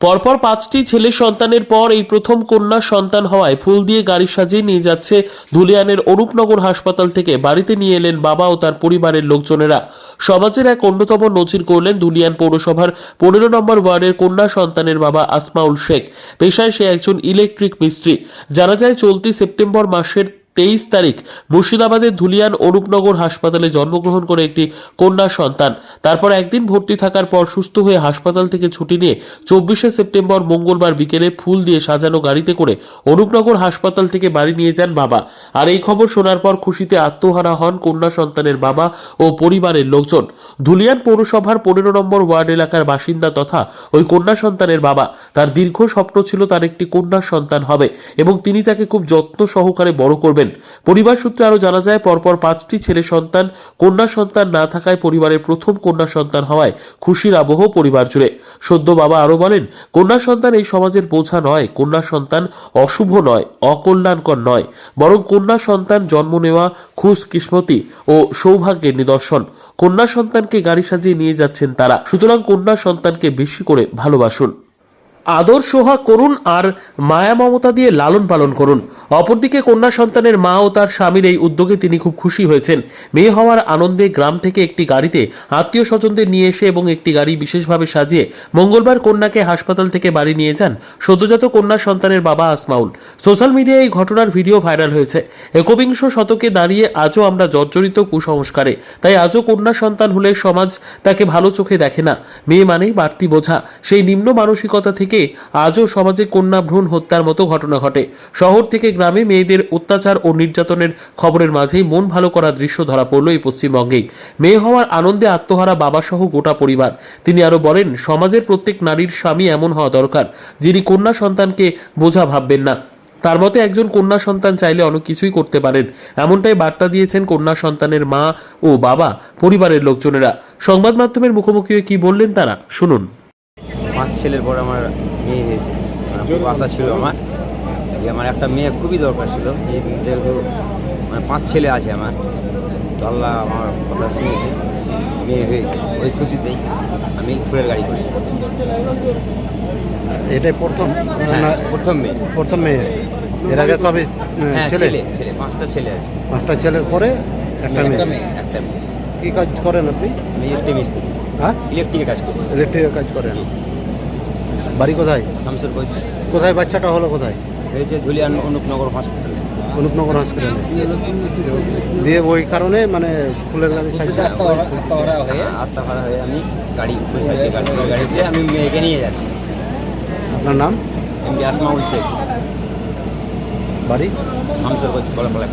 পরপর পাঁচটি ছেলে সন্তানের পর এই প্রথম কন্যা সন্তান হওয়ায় ফুল দিয়ে গাড়ি সাজিয়ে নিয়ে যাচ্ছে ধুলিয়ানের অরূপনগর হাসপাতাল থেকে। বাড়িতে নিয়ে এলেন বাবা ও তার পরিবারের লোকজনেরা। সমাজের এক অন্যতম নজির করলেন ধুলিয়ান পৌরসভার পনেরো নম্বর ওয়ার্ডের কন্যা সন্তানের বাবা আসমাউল শেখ। পেশায় সে একজন ইলেকট্রিক মিস্ত্রি। জানা যায়, চলতি সেপ্টেম্বর মাসের তেইশ তারিখ মুর্শিদাবাদের ধুলিয়ান অরূপনগর হাসপাতালে জন্মগ্রহণ করে একটি কন্যা সন্তান। তারপর একদিন ভর্তি থাকার পর সুস্থ হয়ে হাসপাতাল থেকে ছুটি নিয়ে চব্বিশে সেপ্টেম্বর মঙ্গলবার বিকেলে ফুল দিয়ে সাজানো গাড়িতে করে অরূপনগর হাসপাতাল থেকে বাড়ি নিয়ে যান বাবা। আর এই খবর শোনার পর খুশিতে আত্মহারা হন কন্যা সন্তানের বাবা ও পরিবারের লোকজন। ধুলিয়ান পৌরসভার পনেরো নম্বর ওয়ার্ড এলাকার বাসিন্দা তথা ওই কন্যা সন্তানের বাবা। তার দীর্ঘ স্বপ্ন ছিল তার একটি কন্যা সন্তান হবে এবং তিনি তাকে খুব যত্ন সহকারে বড় করবেন। পরিবার সূত্রে আরও জানা যায়, পরপর পাঁচটি ছেলে সন্তান, কন্যা সন্তান না থাকায় পরিবারের প্রথম কন্যা সন্তান হওয়ায় খুশির আবহ পরিবার জুড়ে। সদ্য বাবা আরও বলেন, কন্যা সন্তান এই সমাজের বোঝা নয়, কন্যা সন্তান অশুভ নয়, অকল্যাণকর নয়, বরং কন্যা সন্তান জন্ম নেওয়া, খুশ কিসমতি ও সৌভাগ্যের নিদর্শন। কন্যা সন্তানকে গাড়ি সাজিয়ে নিয়ে যাচ্ছেন তারা। সুতরাং কন্যা সন্তানকে বেশি করে ভালোবাসুন। আদর সোহাগ করুন আর মায়া মমতা দিয়ে লালন পালন করুন। অপরদিকে কন্যা সন্তানের মা ও তার স্বামীর এই উদ্যোগে তিনি খুব খুশি হয়েছেন। মেয়ে হওয়ার আনন্দে গ্রাম থেকে একটি গাড়িতে আত্মীয় স্বজনদের নিয়ে এসে এবং একটি গাড়ি বিশেষভাবে সাজিয়ে মঙ্গলবার কন্যাকে হাসপাতাল থেকে বাড়ি নিয়ে যান সদ্যজাত কন্যা সন্তানের বাবা আসমাউল। সোশ্যাল মিডিয়ায় এই ঘটনার ভিডিও ভাইরাল হয়েছে। একবিংশ শতকে দাঁড়িয়ে আজও আমরা জর্জরিত কুসংস্কারে, তাই আজও কন্যা সন্তান হলে সমাজ তাকে ভালো চোখে দেখে না। মেয়ে মানেই বাড়তি বোঝা। সেই নিম্ন মানসিকতা থেকে আজও সমাজে কন্যা ভ্রূণ হত্যার মতো ঘটনা ঘটে। শহর থেকে গ্রামে মেয়েদের অত্যাচার ও নির্যাতনের খবরের মাঝেই মন ভালো করা দৃশ্য ধরা পড়ল এই পশ্চিমবঙ্গেই। মেয়ে হওয়ার আনন্দে আত্মহারা বাবা সহ গোটা পরিবার। তিনি আরও বলেন, সমাজের প্রত্যেক নারীর স্বামী এমন হওয়া দরকার, যিনি কন্যা সন্তানকে বোঝা ভাববেন না। তার মতে একজন কন্যা সন্তান চাইলে অনেক কিছুই করতে পারেন। এমনটাই বার্তা দিয়েছেন কন্যা সন্তানের মা ও বাবা, পরিবারের লোকজনেরা। সংবাদ মাধ্যমের মুখোমুখি কি বললেন তারা? শুনুন। পাঁচ ছেলের পর আমার মেয়ে হয়েছে। মানে খুব আশা ছিল আমার। যে আমার একটা মেয়ে খুবই দরকার ছিল। এই যেহেতু মানে পাঁচ ছেলে আছে আমার। তো আল্লাহ আমার কথা শুনেছে। মেয়ে হয়েছে। ওই খুশিতেই আমি ফুলের গাড়ি করেছি। এটাই প্রথম? হ্যাঁ প্রথম মেয়ে। প্রথম মেয়ে। এর আগে সবই হ্যাঁ ছেলে? ছেলে পাঁচটা ছেলে আছে। পাঁচটা ছেলের পরে একটা মেয়ে। একটা মেয়ে। কী কাজ করেন আপনি? আমি ইলেকট্রিক মিস্ত্রি। হ্যাঁ? ইলেকট্রিকের কাজ করি। ইলেকট্রিকের কাজ করেন। বাড়ি কোথায়? শামসুর কোচ কোথায় বাচ্চাটা হলো কোথায়? হয়েছে ধুলিয়ান অনুপনগর হসপিটালে অনুপনগর হসপিটালে দিয়ে ওই কারণে মানে ফুলের গাড়ি আত্মহারা হয়ে আত্মহারা হয়ে আমি গাড়ি গাড়ি দিয়ে আমি মেয়েকে নিয়ে যাচ্ছি। আপনার নাম? এমনি আসমাউল শেখ। বাড়ি? শামসুর কোচ কলাকলা